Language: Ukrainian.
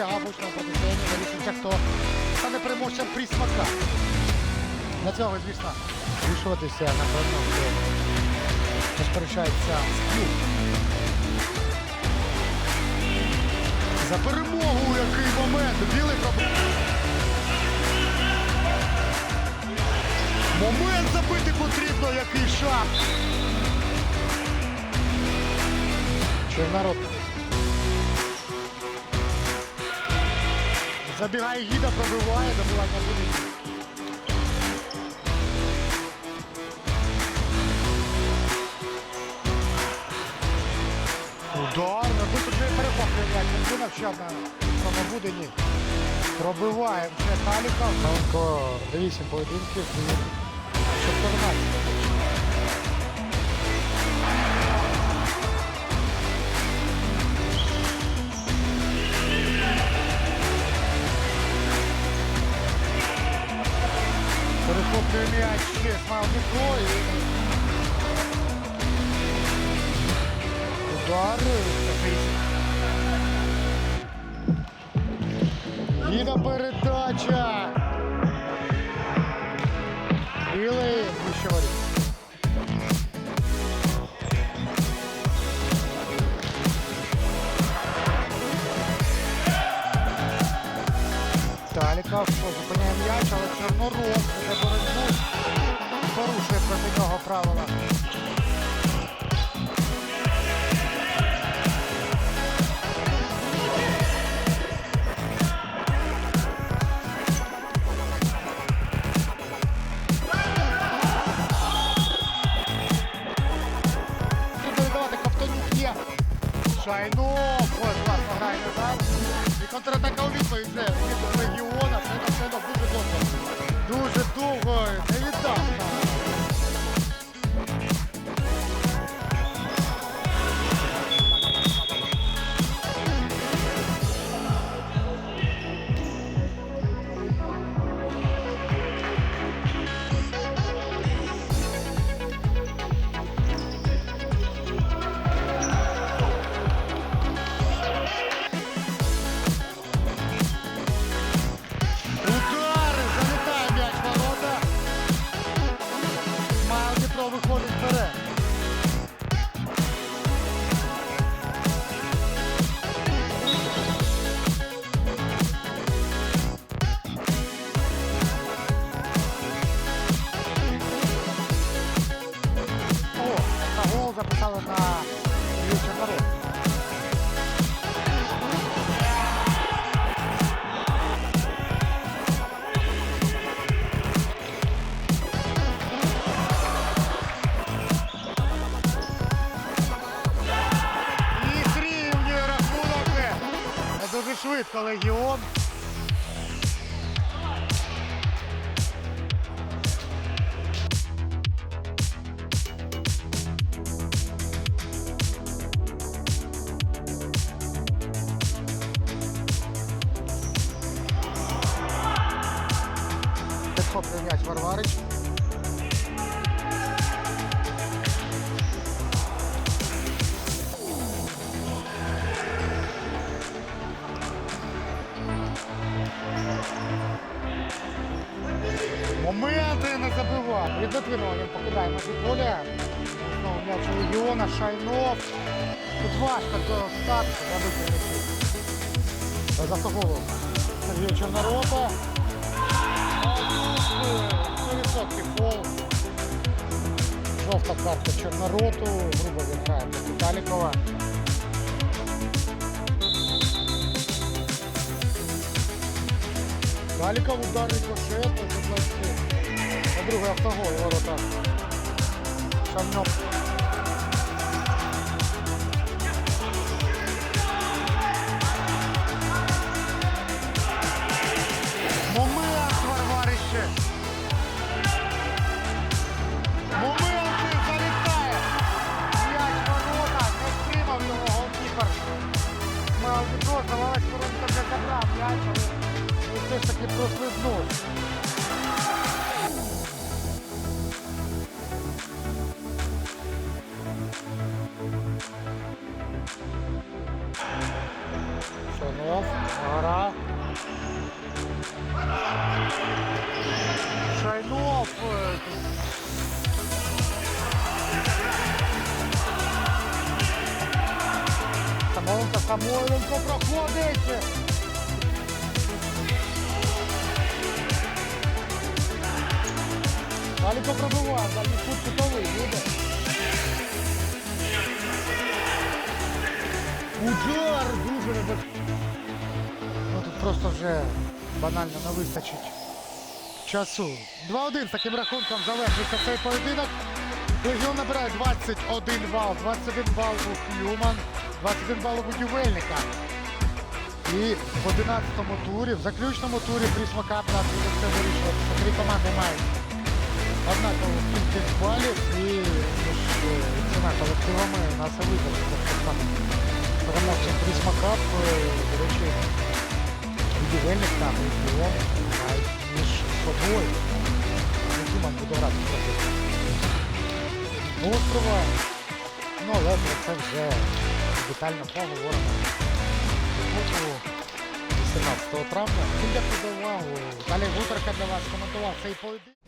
досягав учного протистояння вирішується, хто стане переможцем прісмака. Для цього, звісно, вирішуватися, напевно, хто розпоряджається клюв. За перемогу який момент! Білий пробив. Момент забити потрібно, який шаг. Що Забігає гіда, пробиває, добивання буде. Удар, ну тут вже перехоплює м'яч. Він ще на пробудені. Пробиває вже Таліка. 8 поєдинків. 14. Удар. Vai no, pô, lá, vai, vai. E contra-ataca o Lico, isso é. Швидко легіон. Підхоплює м'яч Варварич. не забивав. Від Литвинова він покидає на поля. Знову м'яч у Легіона, Шайнов. Тут важко до старту забити м'ячі. За голову Сергія Чорнорота. А тут, е, 100% фол. Жовта картка Чорнороту. Грубо він грає проти Талікова. Таліков удар рикошет, заплатив. На другий автогол ворота. Шамньов. Момент Варварище. Залітає. М'яч ворота, не його голкіпер. Але все ж таки прослизнув. Самойленко проходить. Далі попробував, далі тут кутовий, буде. Удар дуже небезпечний. Ну тут просто вже банально не вистачить часу. 2-1 з таким рахунком завершується цей поєдинок. Легіон набирає 21 бал, 21 бал у Хьюман, 21 бал у будівельника. І в 11-му турі, в заключному турі Прісма Кап нас буде все вирішувати. Три команди мають однакову кількість балів і цими колективами нас і визначиться. Переможцем Прісма Кап, е, до речі, будівельник там і Легіон мають між собою. Хьюман буде грати проти острова. Ну, але це вже детально поговоримо. Суботу 18 травня. Всім дякую за увагу. Далі Гутерка для вас коментував цей поєдинок.